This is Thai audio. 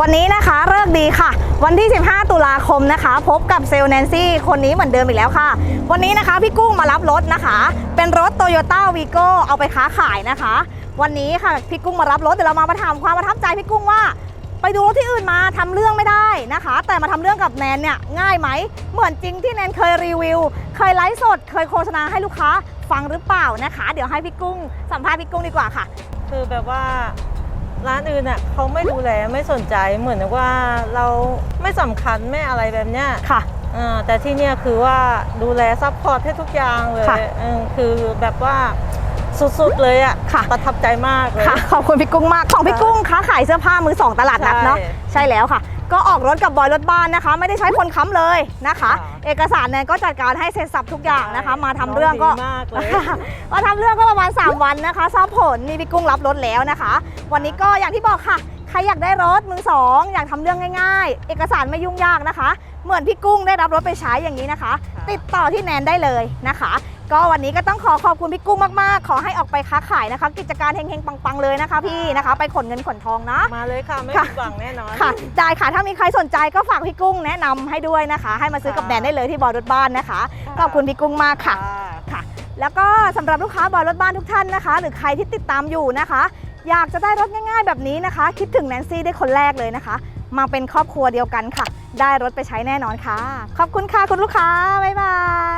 วันนี้นะคะเลิกดีค่ะ วันที่ 15 ตุลาคมนะคะ พบกับเซลล์แนนซี่คนนี้เหมือนเดิมอีกแล้วค่ะ วันนี้นะคะพี่กุ้งมารับรถนะคะ เป็นรถ t o y ยต้าวีโก้เอาไปค้าขายนะคะ วันนี้ค่ะพี่กุ้งมารับรถเดี๋ยวเรามาประถามความประทับใจพี่กุ้งว่า ไปดูรถที่อื่นมาทำเรื่องไม่ได้นะคะ แต่มาทำเรื่องกับแนนเนี่ยง่ายไหมเหมือนจริงที่แนนเคยรีวิว เคยไลฟ์สด เคยโฆษณาให้ลูกค้าฟังหรือเปล่านะคะ เดี๋ยวให้พี่กุ้งสัมภาษณ์พี่กุ้งดีกว่าค่ะ คือแบบว่า ร้านอื่นอะเขาไม่ดูแลไม่สนใจเหมือนกับว่าเราไม่สำคัญไม่อะไรแบบเนี้ยค่ะอ่าแต่ที่เนี่ยคือว่าดูแลซัพพอร์ตให้ทุกอย่างเลยค่ะเออคือแบบว่าสุดๆเลยอะค่ะประทับใจมากเลยค่ะขอบคุณพี่กุ้งมากของพี่กุ้งค้าขายเสื้อผ้ามือสองตลาดนัดเนาะใช่ใช่แล้วค่ะ ก็ออกรถกับบอยรถบ้านนะคะ ไม่ได้ใช้คนค้ำเลยนะคะค่ะเอกสารเนี่ยก็จัดการให้เสร็จสับทุกอย่างนะคะ มาทำเรื่องก็น้ดีมากเลยมาทำเรื่องก็ประมาณ 3 วันนะคะทราบผลนี่พี่กุ้งรับรถแล้วนะคะ วันนี้ก็อย่างที่บอกค่ะใครอยากได้รถมือสองอยากทำเรื่องง่าย ๆ เอกสารไม่ยุ่งยากนะคะ เหมือนพี่กุ้งได้รับรถไปใช้อย่างนี้นะคะค่ะติดต่อที่แนนได้เลยนะคะ ก็วันนี้ก็ต้องขอขอบคุณพี่กุ้งมากๆ ขอให้ออกไปค้าขายนะคะ กิจการเฮงๆปังๆเลยนะคะพี่นะคะ ไปขนเงินขนทองนะมาเลยค่ะไม่ค่ะผิดหวังแน่นอนค่ะได้ค่ะถ้ามีใครสนใจก็ฝากพี่กุ้งแนะนำให้ด้วยนะคะ ให้มาซื้อกับค่ะแนนได้เลยที่บอยรถบ้านนะคะค่ะขอบคุณพี่กุ้งมากค่ะค่ะค่ะแล้วก็สำหรับลูกค้าบอยรถบ้านทุกท่านนะคะ หรือใครที่ติดตามอยู่นะคะ อยากจะได้รถง่ายๆแบบนี้นะคะ คิดถึงแนนซี่ได้คนแรกเลยนะคะ มาเป็นครอบครัวเดียวกันค่ะ ได้รถไปใช้แน่นอนค่ะ ขอบคุณค่ะคุณลูกค้า บ๊ายบาย